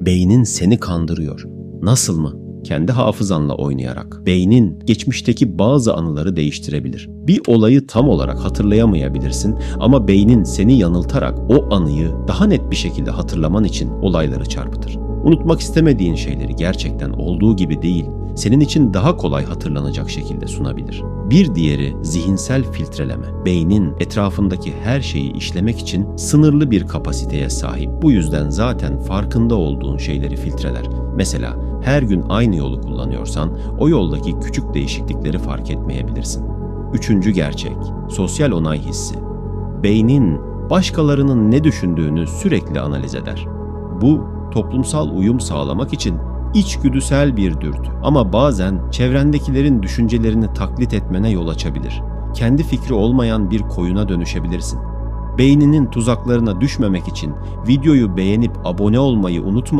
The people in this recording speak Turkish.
Beynin seni kandırıyor. Nasıl mı? Kendi hafızanla oynayarak. Beynin geçmişteki bazı anıları değiştirebilir. Bir olayı tam olarak hatırlayamayabilirsin ama beynin seni yanıltarak o anıyı daha net bir şekilde hatırlaman için olayları çarpıtır. Unutmak istemediğin şeyleri gerçekten olduğu gibi değil, senin için daha kolay hatırlanacak şekilde sunabilir. Bir diğeri zihinsel filtreleme. Beynin etrafındaki her şeyi işlemek için sınırlı bir kapasiteye sahip. Bu yüzden zaten farkında olduğun şeyleri filtreler. Mesela her gün aynı yolu kullanıyorsan o yoldaki küçük değişiklikleri fark etmeyebilirsin. Üçüncü gerçek, sosyal onay hissi. Beynin başkalarının ne düşündüğünü sürekli analiz eder. Bu toplumsal uyum sağlamak için içgüdüsel bir dürtü ama bazen çevrendekilerin düşüncelerini taklit etmene yol açabilir. Kendi fikri olmayan bir koyuna dönüşebilirsin. Beyninin tuzaklarına düşmemek için videoyu beğenip abone olmayı unutma